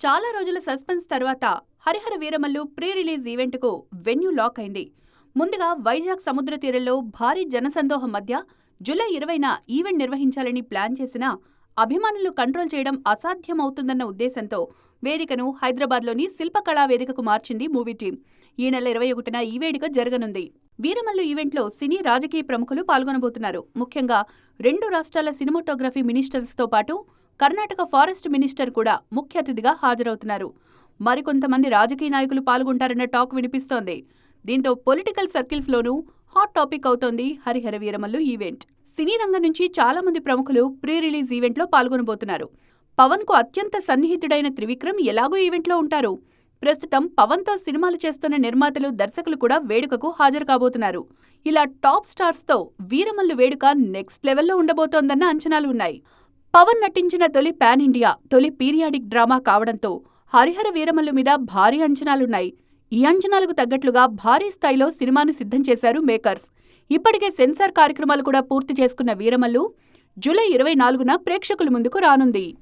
చాలా రోజుల సస్పెన్స్ తర్వాత హరిహర వీరమల్లు ప్రీ రిలీజ్ ఈవెంట్కు వెన్యూ లాక్ అయింది. ముందుగా వైజాగ్ సముద్ర తీరంలో భారీ జనసందోహం మధ్య జూలై ఇరవైన ఈవెంట్ నిర్వహించాలని ప్లాన్ చేసినా అభిమానులు కంట్రోల్ చేయడం అసాధ్యమవుతుందన్న ఉద్దేశంతో వేదికను హైదరాబాద్లోని శిల్పకళా వేదికకు మార్చింది మూవీ టీం. ఈ నెల ఇరవై ఒకటిన ఈ వేడుక జరగనుంది. వీరమల్లు ఈవెంట్లో సినీ రాజకీయ ప్రముఖులు పాల్గొనబోతున్నారు. ముఖ్యంగా రెండు రాష్ట్రాల సినిమాటోగ్రఫీ మినిస్టర్స్తో పాటు కర్ణాటక ఫారెస్ట్ మినిస్టర్ కూడా ముఖ్య అతిథిగా హాజరవుతున్నారు. మరికొంతమంది రాజకీయ నాయకులు పాల్గొంటారన్న టాక్ వినిపిస్తోంది. దీంతో పొలిటికల్ సర్కిల్స్లోనూ హాట్ టాపిక్ అవుతోంది హరిహర వీరమల్లు ఈవెంట్. సినీ రంగం నుంచి చాలా మంది ప్రముఖులు ప్రీ రిలీజ్ ఈవెంట్లో పాల్గొనబోతున్నారు. పవన్కు అత్యంత సన్నిహితుడైన త్రివిక్రమ్ ఎలాగో ఈవెంట్లో ఉంటారు. ప్రస్తుతం పవన్తో సినిమాలు చేస్తున్న నిర్మాతలు దర్శకులు కూడా వేడుకకు హాజరు కాబోతున్నారు. ఇలా టాప్ స్టార్స్తో వీరమల్లు వేడుక నెక్స్ట్ లెవెల్లో ఉండబోతోందన్న అంచనాలు ఉన్నాయి. పవన్ నటించిన తొలి పాన్ ఇండియా తొలి పీరియాడిక్ డ్రామా కావడంతో హరిహర వీరమల్లు మీద భారీ అంచనాలున్నాయి. ఈ అంచనాలకు తగ్గట్లుగా భారీ స్థాయిలో సినిమాను సిద్ధం చేశారు మేకర్స్. ఇప్పటికే సెన్సార్ కార్యక్రమాలు కూడా పూర్తి చేసుకున్న వీరమల్లు జూలై ఇరవై నాలుగున ప్రేక్షకుల ముందుకు రానుంది.